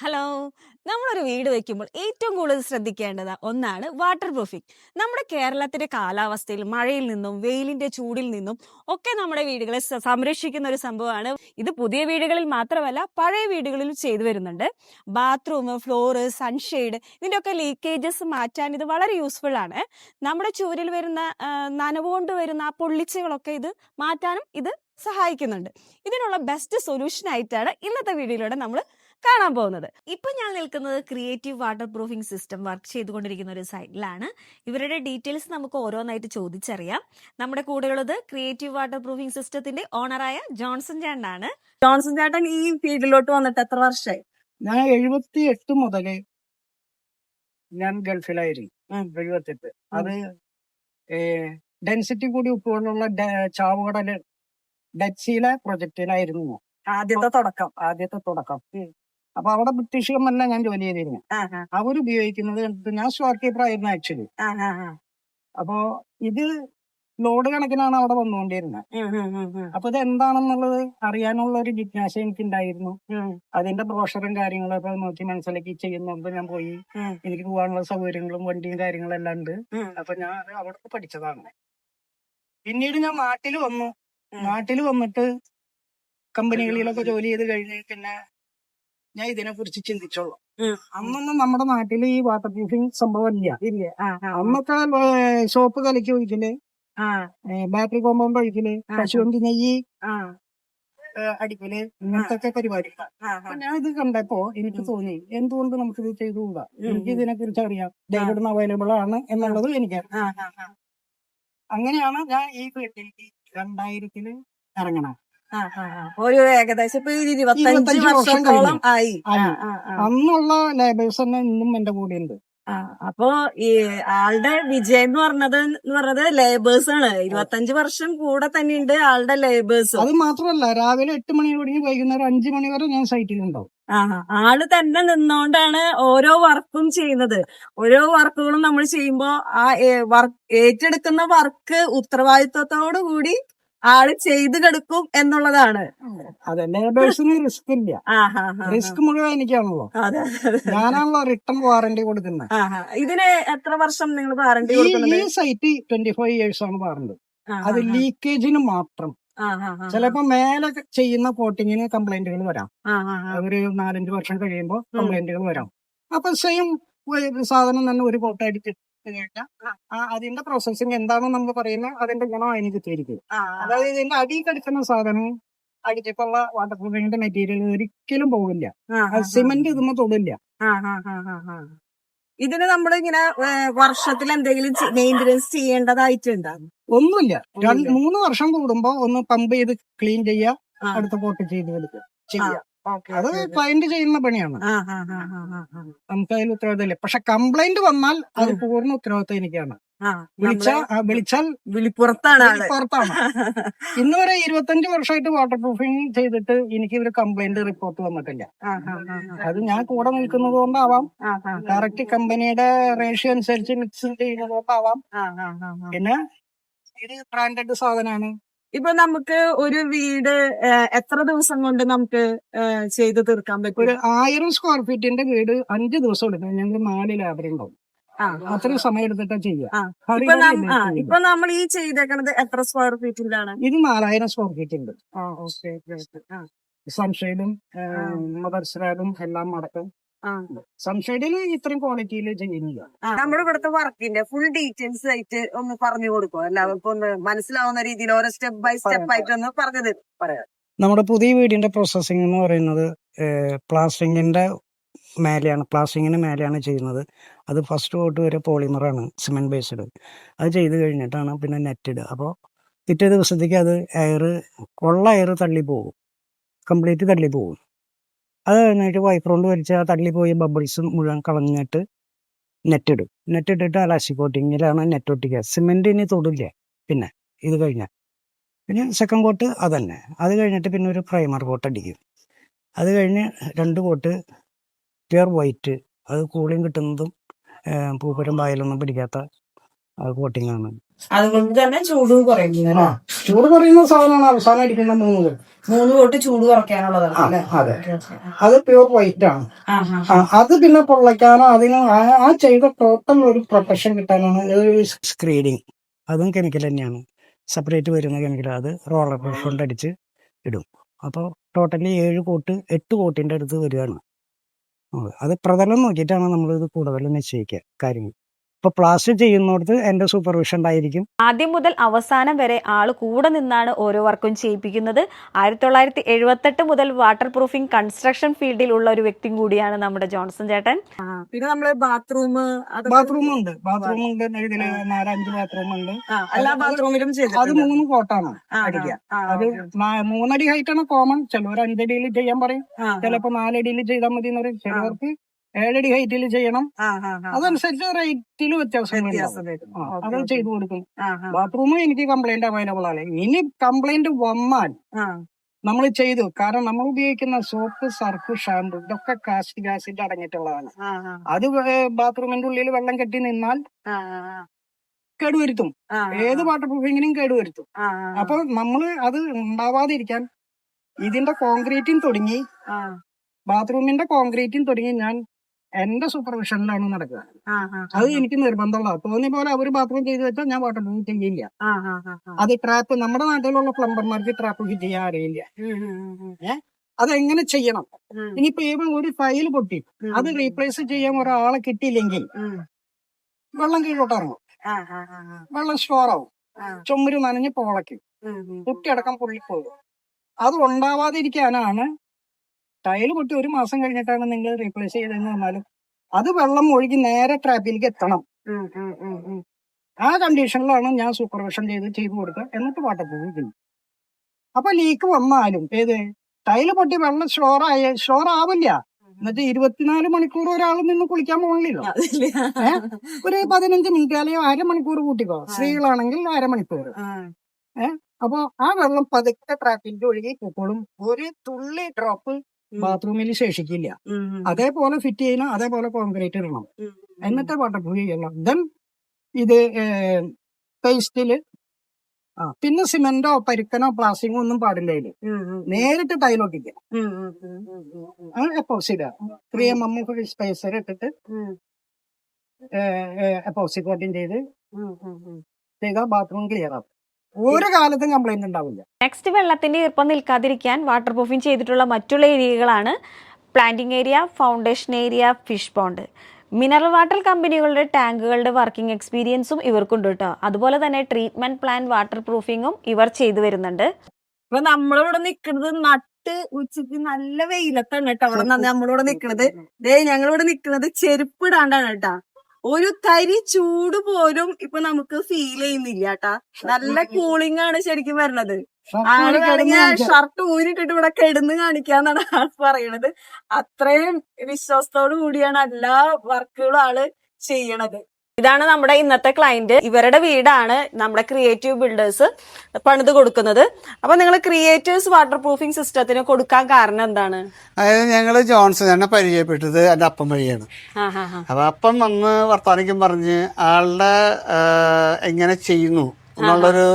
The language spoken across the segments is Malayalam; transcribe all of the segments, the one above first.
ഹലോ. നമ്മളൊരു വീട് വയ്ക്കുമ്പോൾ ഏറ്റവും കൂടുതൽ ശ്രദ്ധിക്കേണ്ടത് ഒന്നാണ് വാട്ടർ പ്രൂഫിംഗ് നമ്മുടെ കേരളത്തിന്റെ കാലാവസ്ഥയിൽ മഴയിൽ നിന്നും വെയിലിന്റെ ചൂടിൽ നിന്നും ഒക്കെ നമ്മുടെ വീടുകളെ സംരക്ഷിക്കുന്ന ഒരു സംഭവമാണ്. ഇത് പുതിയ വീടുകളിൽ മാത്രമല്ല പഴയ വീടുകളിലും ചെയ്തു വരുന്നുണ്ട്. ബാത്റൂം ഫ്ലോറ് സൺഷെയ്ഡ് ഇതിന്റെയൊക്കെ ലീക്കേജസ് മാറ്റാൻ ഇത് വളരെ യൂസ്ഫുൾ ആണ്. നമ്മുടെ ചുവരിൽ വരുന്ന നനവുകൊണ്ട് വരുന്ന ആ പൊള്ളിച്ചകളൊക്കെ ഇത് മാറ്റാനും ഇത് സഹായിക്കുന്നുണ്ട്. ഇതിനുള്ള ബെസ്റ്റ് സൊല്യൂഷൻ ആയിട്ടാണ് ഇന്നത്തെ വീഡിയോയിലൂടെ നമ്മൾ കാണാൻ പോകുന്നത്. ഇപ്പൊ ഞാൻ നിൽക്കുന്നത് creative water proofing system work ചെയ്തുകൊണ്ടിരിക്കുന്ന ഒരു സൈറ്റിലാണ് ഇവരുടെ ഡീറ്റെയിൽസ് നമുക്ക് ഓരോന്നായിട്ട് ചോദിച്ചറിയാം. നമ്മുടെ കൂടെയുള്ളത് ക്രിയേറ്റീവ് വാട്ടർ പ്രൂഫിംഗ് സിസ്റ്റത്തിന്റെ ഓണറായ ജോൺസൺ ചേട്ടനാണ്. ജോൺസൺ ചേട്ടൻ ഈ ഫീൽഡിലോട്ട് വന്നിട്ട് എത്ര വർഷമായി ഞാൻ എഴുപത്തി എട്ട് മുതലേ ഞാൻ ഗൾഫിലായിരുന്നു. എഴുപത്തെട്ട് അത് ഡെൻസിറ്റി കൂടി ഉപ്പുകൊണ്ടുള്ള ചാവുകടൽ ഡച്ചിയിലെ പ്രൊജക്റ്റിലായിരുന്നു ആദ്യത്തെ തുടക്കം. ആദ്യത്തെ തുടക്കം. അപ്പൊ അവിടെ ബ്രിട്ടീഷുകാരല്ല ഞാൻ ജോലി ചെയ്തിരുന്നു. അവരുപയോഗിക്കുന്നത് കണ്ടിട്ട് ഞാൻ സ്റ്റോർ കീപ്പർ ആയിരുന്നു ആക്ച്വലി അപ്പോ ഇത് ലോഡ് കണക്കിനാണ് അവിടെ വന്നുകൊണ്ടിരുന്നത് അപ്പൊ ഇത് എന്താണെന്നുള്ളത് അറിയാനുള്ള ഒരു ജിജ്ഞാസ എനിക്ക് ഉണ്ടായിരുന്നു അതിന്റെ ബ്രോഷറും കാര്യങ്ങളും ഒക്കെ നോക്കി മനസ്സിലാക്കി ചെയ്യുന്നുണ്ട് ഞാൻ പോയി എനിക്ക് പോകാനുള്ള സൗകര്യങ്ങളും വണ്ടിയും കാര്യങ്ങളും എല്ലാം ഉണ്ട്. അപ്പൊ ഞാൻ അത് അവിടെ പഠിച്ചതാണ്. പിന്നീട് ഞാൻ നാട്ടിൽ വന്നു. നാട്ടിൽ വന്നിട്ട് കമ്പനികളിലൊക്കെ ജോലി ചെയ്ത് കഴിഞ്ഞ് പിന്നെ ഞാൻ ഇതിനെ കുറിച്ച് ചിന്തിച്ചോളൂ അന്നൊന്നും നമ്മുടെ നാട്ടിൽ ഈ വാട്ടർ പ്രൂഫിംഗ് സംഭവം ഇല്ല. അന്നൊക്കെ സോപ്പ് കലക്കി ഒഴിക്കൽ. Battery compound ഒഴിക്കൽ. പശുവിന്റെ നെയ്യ്. അടിക്കൽ. ഇങ്ങനത്തെ ഒക്കെ പരിപാടി ഞാൻ ഇത് കണ്ടപ്പോ എനിക്ക് തോന്നി എന്തുകൊണ്ട് നമുക്ക് ഇത് ചെയ്തുകൂടാ എനിക്ക് ഇതിനെ കുറിച്ച് അറിയാം ഡേവിഡിന് അവൈലബിൾ ആണ് എന്നുള്ളത് എനിക്ക് അങ്ങനെയാണ് ഞാൻ ഈ ഫീൽഡിലേക്ക് രണ്ടായിരത്തിൽ ഇറങ്ങണ ഒരു ഏകദേശം ഇപ്പൊ ഇരുപത്തഞ്ച് വർഷത്തോളം ആയി. അന്നുള്ള ലേബേഴ്സ് തന്നെ ഇന്നും എന്റെ കൂടെ ഉണ്ട് അപ്പൊ ഈ ആളുടെ വിജയം എന്ന് പറഞ്ഞത് എന്ന് പറഞ്ഞത് ലേബേഴ്സ് ആണ്. ഇരുപത്തഞ്ച് വർഷം കൂടെ തന്നെ ഉണ്ട് ആളുടെ ലേബേഴ്സ് അത് മാത്രമല്ല രാവിലെ എട്ട് മണി തുടങ്ങി വൈകുന്നേരം അഞ്ചു മണി വരെ ഞാൻ സൈറ്റിൽ ഉണ്ടാവും ആൾ തന്നെ നിന്നോണ്ടാണ് ഓരോ വർക്കും ചെയ്യുന്നത്. ഓരോ വർക്കുകളും നമ്മൾ ചെയ്യുമ്പോ ആ വർക്ക് ഏറ്റെടുക്കുന്ന വർക്ക് ഉത്തരവാദിത്വത്തോടു കൂടി ആൾ ചെയ്തു കെടുക്കും എന്നുള്ളതാണ്. അതെ ലേബേഴ്സിന് റിസ്ക് ഇല്ല. റിസ്ക് മുഴുവൻ എനിക്കാണല്ലോ. ഞാനാണല്ലോ റിട്ടേൺ വാറന്റി കൊടുക്കുന്നത്. ഇതിന് എത്ര വർഷം നിങ്ങൾ വാറണ്ടി ഈ സൈറ്റ് ട്വന്റി ഫൈവ് ഇയേഴ്സ് ആണ് പറഞ്ഞത് അത് ലീക്കേജിന് മാത്രം. ചിലപ്പോ മേലെ ചെയ്യുന്ന കോട്ടിങ്ങിന് കംപ്ലൈന്റുകൾ വരാം. ഒരു നാലഞ്ച് വർഷം കഴിയുമ്പോൾ കംപ്ലൈന്റുകൾ വരാം. അപ്പൊ സെയിം സാധനം തന്നെ ഒരു കോട്ട അടിച്ച് കഴിഞ്ഞാൽ ആ അതിന്റെ പ്രോസസ്സിങ് എന്താണെന്ന് നമ്മൾ പറയുന്ന അതിന്റെ ഗുണം അതിന് കിട്ടിയിരിക്കും. അതായത് ഇതിന്റെ അടിയിൽ കടിക്കുന്ന സാധനം അടിച്ചിട്ടുള്ള വാട്ടർ പ്രൂഫിങ്ങിന്റെ മെറ്റീരിയൽ ഒരിക്കലും പോകില്ല. സിമന്റ് ഇതുമ്മ തൊടില്ല. ഇതിന് നമ്മളിങ്ങനെ ഏ, വർഷത്തിൽ എന്തെങ്കിലും മെയിന്റനൻസ് ചെയ്യേണ്ടതായിട്ടുണ്ടോ? ഒന്നുമില്ല. മൂന്ന് വർഷം കൂടുമ്പോ ഒന്ന് പമ്പ് ചെയ്ത് ക്ലീൻ ചെയ്യുക ആ. അടുത്ത പോട്ട് ചെയ്ത് കൊടുക്കുക ചെയ്യുക ഓക്കേ, അത്. ക്ലയന്റ് ചെയ്യുന്ന പണിയാണ്. നമുക്ക് അതിൽ ഉത്തരവാദിത്തമില്ല പക്ഷെ കംപ്ലൈന്റ് വന്നാൽ അത്. പൂർണ ഉത്തരവാദിത്തം എനിക്കാണ് വിളിച്ചാ വിളിച്ചാൽ വിളിപ്പുറത്താണ് പുറത്താണ് ഇന്ന് വരെ ഇരുപത്തഞ്ച് വർഷമായിട്ട് വാട്ടർ പ്രൂഫിങ് ചെയ്തിട്ട് എനിക്ക് ഒരു കംപ്ലൈന്റ് റിപ്പോർട്ട് വന്നിട്ടില്ല. അത് ഞാൻ കൂടെ നിൽക്കുന്നത് കൊണ്ടാവാം. ഡയറക്റ്റ് കമ്പനിയുടെ റേഷ്യോ അനുസരിച്ച് മിക്സ് ചെയ്യുന്നത് കൊണ്ടാവാം. പിന്നെ ഇത് ബ്രാൻഡഡ് സാധനമാണ് ഇപ്പൊ നമുക്ക് ഒരു വീട് എത്ര ദിവസം കൊണ്ട് നമുക്ക് ചെയ്തു തീർക്കാൻ ഒരു പറ്റും ആയിരം സ്ക്വയർ ഫീറ്റിന്റെ വീട് അഞ്ച് ദിവസം എടുക്കും. ഞങ്ങൾ നാല് ലേബർ ഉണ്ടാവും. അത്ര അത്രയും സമയം എടുത്തിട്ടാ ചെയ്യുക. ഇപ്പൊ നമ്മൾ ഈ ചെയ്തേക്കണത് എത്ര സ്ക്വയർ ഫീറ്റിലാണ് ഇത് നാലായിരം സ്ക്വയർ ഫീറ്റ് ഉണ്ട്. സംശയിലും ആ. എല്ലാം അടക്കം ആ. സൺഷെയ്ഡിൽ ഇത്രയും ക്വാളിറ്റിയിൽ ചെയ്യുന്നില്ല നമ്മുടെ ഇവിടുത്തെ വർക്കിന്റെ ഫുൾ ഡീറ്റെയിൽസ് ആയിട്ട് ഒന്ന് പറഞ്ഞു കൊടുക്കുക എല്ലാവർക്കും ഒന്ന് മനസ്സിലാവുന്ന രീതിയിൽ ഓരോ സ്റ്റെപ്പ് ബൈ സ്റ്റെപ്പ് ആയിട്ട് ഒന്ന് പറഞ്ഞത് പറയാം. നമ്മുടെ പുതിയ വീടിന്റെ പ്രോസസ്സിംഗ് എന്ന് പറയുന്നത് പ്ലാസ്റ്റിങ്ങിന്റെ മേലെയാണ് പ്ലാസ്റ്റിങ്ങിന് മേലെയാണ് ചെയ്യുന്നത്. അത് ഫസ്റ്റ് കോട്ട് വരെ പോളിമറാണ് സിമെന്റ് ബേസ്ഡ് അത് ചെയ്ത് കഴിഞ്ഞിട്ടാണ് പിന്നെ നെറ്റ് ഇടുക. അപ്പോൾ പിറ്റേ ദിവസത്തേക്ക് അത് എയർ കൊള്ള എയർ തള്ളി പോകും. കംപ്ലീറ്റ് തള്ളി പോകും. അത് കഴിഞ്ഞിട്ട് വൈപ്പർ കൊണ്ട് വലിച്ച് ആ പോയി ബബിൾസ് മുഴുവൻ കളഞ്ഞിട്ട് നെറ്റ് ഇടും. നെറ്റ് ഇട്ടിട്ട് അലാസ്റ്റിക് കോട്ടിങ്ങിലാണ് നെറ്റ് ഒട്ടിക്കുക. ഇനി തൊടില്ല. പിന്നെ ഇത് കഴിഞ്ഞാൽ പിന്നെ സെക്കൻഡ് കോട്ട് അതന്നെ. അത് കഴിഞ്ഞിട്ട് പിന്നെ ഒരു പ്രൈമർ കോട്ട് അടിക്കും. അത് കഴിഞ്ഞ് രണ്ട് കോട്ട് പ്യുർ വൈറ്റ് അത് കൂളിങ് കിട്ടുന്നതും പൂപ്പരും പായലൊന്നും പിടിക്കാത്ത കോട്ടിംഗ് ആണ്. അതുകൊണ്ട് തന്നെ ചൂട് കുറയുന്നു ചൂട് കുറയുന്ന സാധനമാണ് അവസാനം അടിക്കുന്ന മൂന്ന് മൂന്ന് തൊട്ട് ചൂട് കുറയ്ക്കാനുള്ളതാണ് അതെ. അത് പ്യൂർ വൈറ്റ് ആണ്. ആഹാ. ആ, അത് പിന്നെ പൊള്ളയ്ക്കാനോ അതിന് ആ- ആ ചെയ്ത ടോട്ടൽ ഒരു പ്രൊട്ടക്ഷൻ കിട്ടാനാണ് സ്ക്രീനിങ് അതും കെമിക്കൽ തന്നെയാണ്. സെപ്പറേറ്റ് വരുന്ന കെമിക്കൽ അത് റോളർ കൊണ്ട് അടിച്ച് ഇടും. അപ്പോൾ ടോട്ടലി ഏഴ് കോട്ട് എട്ട് കോട്ടിന്റെ അടുത്ത് വരികയാണ്. അത് അത് പ്രതലം നോക്കിയിട്ടാണ് നമ്മളിത് കൂടുതൽ നിശ്ചയിക്കുക കാര്യങ്ങൾ. ഇപ്പോൾ പ്ലാസ്റ്റർ ചെയ്യുന്നിടത്ത് എന്റെ സൂപ്പർവിഷൻ ഉണ്ടായിരിക്കും. ആദ്യം മുതൽ അവസാനം വരെ ആൾ കൂടെ നിന്നാണ് ഓരോ വർക്കും ചെയ്യിപ്പിക്കുന്നത്. ആയിരത്തി തൊള്ളായിരത്തി എഴുപത്തെട്ട് മുതൽ വാട്ടർ പ്രൂഫിംഗ് കൺസ്ട്രക്ഷൻ ഫീൽഡിൽ ഉള്ള ഒരു വ്യക്തി കൂടിയാണ് നമ്മുടെ ജോൺസൺ ചേട്ടൻ. പിന്നെ നമ്മൾ ബാത്റൂം ബാത്റൂം ഉണ്ട്. ബാത്റൂം ഉണ്ട് ഇതിൽ നാലഞ്ച് ബാത്റൂം ഉണ്ട്. എല്ലാ ബാത്റൂമിലും അത് മൂന്ന് കോട്ടാണ് അടിക്കുക. അത് മൂന്നടി ഹൈറ്റ് ആണ് കോമൺ ചിലവർ അഞ്ചടിയിൽ ചെയ്യാൻ പറയും. ചിലപ്പോ നാലടിയിൽ ചെയ്താൽ മതി എന്ന് പറയും ചിലവർക്ക് ഏഴടി ഹൈറ്റിൽ ചെയ്യണം. അതനുസരിച്ച് റേറ്റിൽ വ്യത്യാസം അത് ചെയ്തു കൊടുക്കും ബാത്റൂമും എനിക്ക് കംപ്ലൈന്റ് അവൈലബിൾ ആണ് ഇനി കംപ്ലൈന്റ് വന്നാൽ നമ്മൾ ചെയ്തു. കാരണം നമ്മൾ ഉപയോഗിക്കുന്ന സോപ്പ് സർഫ് ഷാമ്പു ഇതൊക്കെ കാസ്റ്റിക് ആസിഡ് അടങ്ങിയിട്ടുള്ളതാണ്. അത് ബാത്റൂമിന്റെ ഉള്ളിൽ വെള്ളം കെട്ടി നിന്നാൽ കേടുവരുത്തും. ഏത് വാട്ടർ പ്രൂഫിങ്ങിനും കേടുവരുത്തും അപ്പൊ നമ്മൾ അത് ഉണ്ടാവാതിരിക്കാൻ ഇതിന്റെ കോൺക്രീറ്റിംഗ് തുടങ്ങി ബാത്റൂമിന്റെ കോൺക്രീറ്റിംഗ് തുടങ്ങി ഞാൻ എന്റെ സൂപ്പർവിഷനിലാണ് നടക്കുക. അത് എനിക്ക് നിർബന്ധമുള്ള. തോന്നിയ പോലെ അവർ ബാത്റൂം ചെയ്തു വെച്ചാൽ ഞാൻ വാട്ടർ പ്രൂഫ് ചെയ്യില്ല. അത് ട്രാപ്പ് നമ്മുടെ നാട്ടിലുള്ള പ്ലംബർമാർക്ക് ട്രാപ്പ് ഫിറ്റ് ചെയ്യാൻ അറിയില്ല. അതെങ്ങനെ ചെയ്യണം? ഇനിയിപ്പോ ഏവൻ ഒരു ഫയൽ പൊട്ടി. അത് റീപ്ലേസ് ചെയ്യാൻ ഒരാളെ കിട്ടിയില്ലെങ്കിൽ വെള്ളം കീഴോട്ടിറങ്ങും വെള്ളം സ്റ്റോർ ആവും. ചുമര് നനഞ്ഞ് പോളയ്ക്കും. കുട്ടിയടക്കം പൊള്ളിപ്പോകും. അത് ഉണ്ടാവാതിരിക്കാനാണ് ടൈൽ പൊട്ടി ഒരു മാസം കഴിഞ്ഞിട്ടാണ് നിങ്ങൾ റീപ്ലേസ് ചെയ്തതെന്ന് പറഞ്ഞാലും അത് വെള്ളം ഒഴുകി നേരെ ട്രാപ്പിലേക്ക് എത്തണം. ആ കണ്ടീഷനിലാണ് ഞാൻ സൂപ്പർവിഷൻ ചെയ്ത് ചെയ്തു കൊടുക്കുക എന്നിട്ട് വാട്ടർ പ്രൂഫ് അപ്പൊ ലീക്ക് വന്നാലും ഏത്? ടൈൽ പൊട്ടി വെള്ളം സ്റ്റോർ ആയ സ്റ്റോർ ആവില്ല. എന്നിട്ട് ഇരുപത്തിനാല് മണിക്കൂർ ഒരാൾ നിന്ന് കുളിക്കാൻ പോകണില്ല ഒരു പതിനഞ്ച് മിനിറ്റ് അല്ലെങ്കിൽ അരമണിക്കൂർ കൂട്ടിക്കോ. സ്ത്രീകളാണെങ്കിൽ അരമണിക്കൂർ. ഏഹ് അപ്പൊ ആ വെള്ളം പതുക്കെ ട്രാപ്പിന്റെ ഒഴുകി പൊക്കോളും. ഒരു തുള്ളി ഡ്രോപ്പ് ബാത്റൂമിൽ ശേഷിക്കില്ല. അതേപോലെ ഫിറ്റ് ചെയ്യണം അതേപോലെ കോൺക്രീറ്റ് ഇടണം. എന്നിട്ട് വാട്ടർ പ്രൂഫ് ചെയ്യണം. ദെൻ ഇത് പേസ്റ്റിൽ ആ പിന്നെ സിമെന്റോ പരുക്കനോ പ്ലാസ്റ്റിങ്ങോ ഒന്നും പാടില്ല ഇതിൽ നേരിട്ട് ടൈലൊട്ടിക്കുക എപ്പോസിഡ് ത്രീ എം എം സ്പേസർ ഇട്ടിട്ട് എപ്പോക്സി കോട്ടിങ് ചെയ്ത് ചെയ്താൽ ബാത്റൂം ക്ലിയർ ആവും. ഒരു കാലത്തും കംപ്ലൈന്റ് ഉണ്ടാവില്ല. നെക്സ്റ്റ് വെള്ളത്തിന്റെ ഈർപ്പം നിൽക്കാതിരിക്കാൻ വാട്ടർ പ്രൂഫിംഗ് ചെയ്തിട്ടുള്ള മറ്റുള്ള ഏരിയകളാണ് planting area foundation area fish pond mineral water കമ്പനികളുടെ ടാങ്കുകളുടെ വർക്കിംഗ് എക്സ്പീരിയൻസും ഇവർക്കുണ്ട് കേട്ടോ അതുപോലെ തന്നെ ട്രീറ്റ്മെന്റ് പ്ലാൻ വാട്ടർ പ്രൂഫിങ്ങും ഇവർ ചെയ്തു വരുന്നുണ്ട്. ഇപ്പൊ നമ്മളിവിടെ നിൽക്കുന്നത് നട്ട് ഉച്ചയ്ക്ക് നല്ല വെയിലത്താണ് കേട്ടോ അവിടെ നമ്മളിവിടെ നിൽക്കുന്നത് ദേ ഞങ്ങളിവിടെ നിക്കണത് ചെരുപ്പ് ഇടാണ്ടാണ് കേട്ടാ ഒരു തരി ചൂട് പോലും ഇപ്പൊ നമുക്ക് ഫീൽ ചെയ്യുന്നില്ല കേട്ടാ നല്ല കൂളിംഗ് ആണ് ശരിക്കും വരണത്. ആളുകളാണെങ്കിൽ ഷർട്ട് ഊരിട്ടിട്ട് ഇവിടെ കിടന്ന് കാണിക്കാന്നാണ് ആൾ പറയണത്. അത്രയും വിശ്വാസത്തോടു കൂടിയാണ് എല്ലാ വർക്കുകളും ആൾ ചെയ്യണത്. ഇതാണ് നമ്മുടെ ഇന്നത്തെ ക്ലയന്റ് ഇവരുടെ വീടാണ് നമ്മുടെ ക്രിയേറ്റീവ് ബിൽഡേഴ്സ് പണിത് കൊടുക്കുന്നത്. അപ്പൊ നിങ്ങൾ ക്രിയേറ്റീവ്സ് വാട്ടർ പ്രൂഫിംഗ് സിസ്റ്റത്തിന് കൊടുക്കാൻ കാരണം എന്താണ്? അതായത് ഞങ്ങൾ ജോൺസൺ എന്നെ പരിചയപ്പെട്ടത് എന്റെ അപ്പം വഴിയാണ്. അപ്പൊ അപ്പം വന്ന് വർത്താനിക്കും പറഞ്ഞ് ആളുടെ എങ്ങനെ ചെയ്യുന്നു എന്നുള്ളൊരു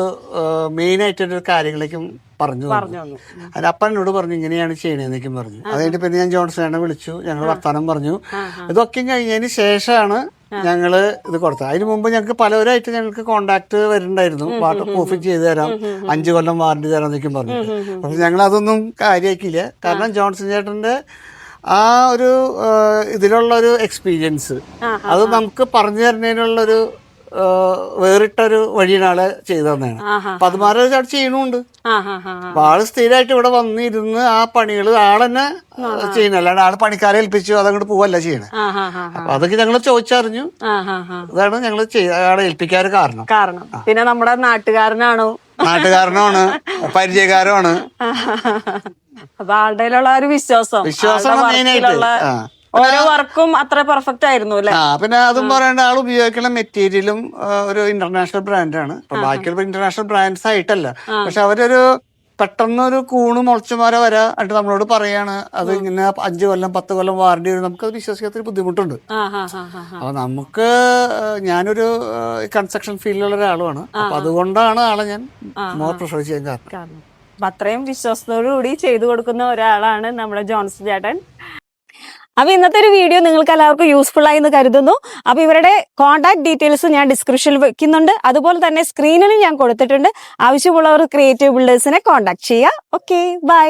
മെയിൻ ആയിട്ടൊരു കാര്യങ്ങളേക്കും പറഞ്ഞു തന്നു. പറഞ്ഞു അതിന് അപ്പം എന്നോട് പറഞ്ഞു ഇങ്ങനെയാണ് ചെയ്യണേന്നേക്കും പറഞ്ഞു. അതായിട്ട് പിന്നെ ഞാൻ ജോൺസനെ വിളിച്ചു. ഞങ്ങൾ വർത്താനം പറഞ്ഞു. ഇതൊക്കെ കഴിഞ്ഞതിന് ശേഷമാണ് ഞങ്ങൾ ഇത് കൊടുത്തത്. അതിന് മുമ്പ് ഞങ്ങൾക്ക് പലവരായിട്ട് ഞങ്ങൾക്ക് കോണ്ടാക്ട് വരുന്നുണ്ടായിരുന്നു. വാട്ടർ പ്രൂഫിങ് ചെയ്തു തരാം. അഞ്ച് കൊല്ലം വാറണ്ടി തരാം എന്നൊക്കെ പറഞ്ഞു. പക്ഷെ ഞങ്ങൾ അതൊന്നും കാര്യമാക്കിയില്ല കാരണം ജോൺസൺ ചേട്ടന്റെ ആ ഒരു ഇതിലുള്ള ഒരു എക്സ്പീരിയൻസ് അത് നമുക്ക് പറഞ്ഞു തരുന്നതിനുള്ളൊരു ആ, വേറിട്ടൊരു വഴിയാണ് ആളെ ചെയ്തു തന്നെയാണ്. അപ്പൊ അതുമാരെ ആ, ആ. അപ്പൊ ആൾ സ്ഥിരമായിട്ട് ഇവിടെ വന്നിരുന്ന് ആ പണികൾ ആളെന്നെ ചെയ്യുന്ന അല്ലാണ്ട് ആൾ പണിക്കാരെ ഏൽപ്പിച്ചു അതങ്ങോട്ട് പോവല്ല ചെയ്യണേ. അപ്പൊ അതൊക്കെ ഞങ്ങൾ ചോദിച്ചറിഞ്ഞു. അതാണ് ഞങ്ങൾ ആളെ ഏൽപ്പിക്കാറ് കാരണം. കാരണം. പിന്നെ നമ്മുടെ നാട്ടുകാരനാണോ? നാട്ടുകാരനാണ്. പരിചയക്കാരനാണ്. അപ്പൊ ആളുടെ ഒരു വിശ്വാസം വിശ്വാസമാണ് ആളുടെ ഓരോ വർക്കും അത്ര പെർഫെക്റ്റ് ആയിരുന്നു അല്ലെ? ആ പിന്നെ അതും പറയേണ്ട ആൾ ഉപയോഗിക്കുന്ന മെറ്റീരിയലും ഒരു ഇന്റർനാഷണൽ ബ്രാൻഡാണ് ഇപ്പൊ ബാക്കിയുള്ള ഇന്റർനാഷണൽ ബ്രാൻഡ്സ് ആയിട്ടല്ല. പക്ഷെ അവരൊരു പെട്ടെന്ന് ഒരു കൂണ് മുളച്ചുമാരെ വരാ എന്നിട്ട് നമ്മളോട് പറയാണ് അത് ഇങ്ങനെ അഞ്ചു കൊല്ലം പത്ത് കൊല്ലം വാറണ്ടി വരും. നമുക്ക് അത് വിശ്വസിക്കാത്തൊരു ബുദ്ധിമുട്ടുണ്ട്. അപ്പൊ നമുക്ക് ഞാനൊരു കൺസ്ട്രക്ഷൻ ഫീൽഡിലുള്ള ഒരാളുമാണ്. അപ്പൊ അതുകൊണ്ടാണ് ആളെ ഞാൻ മോർ പ്രിഫർ ചെയ്യാൻ കാരണം. അത്രയും വിശ്വാസത്തോടു കൂടി ചെയ്തു കൊടുക്കുന്ന ഒരാളാണ് നമ്മുടെ ജോൺസൺ ചേട്ടൻ. അപ്പൊ ഇന്നത്തെ ഒരു വീഡിയോ നിങ്ങൾക്ക് എല്ലാവർക്കും യൂസ്ഫുൾ ആയി എന്ന് കരുതുന്നു. അപ്പോൾ ഇവരുടെ കോൺടാക്ട് ഡീറ്റെയിൽസ് ഞാൻ ഡിസ്ക്രിപ്ഷനിൽ വെക്കുന്നുണ്ട്. അതുപോലെ തന്നെ സ്ക്രീനിൽ ഞാൻ കൊടുത്തിട്ടുണ്ട്. ആവശ്യമുള്ളവർ ക്രിയേറ്റീവ് ബിൽഡേഴ്സിനെ കോൺടാക്ട് ചെയ്യുക ഓക്കെ ബൈ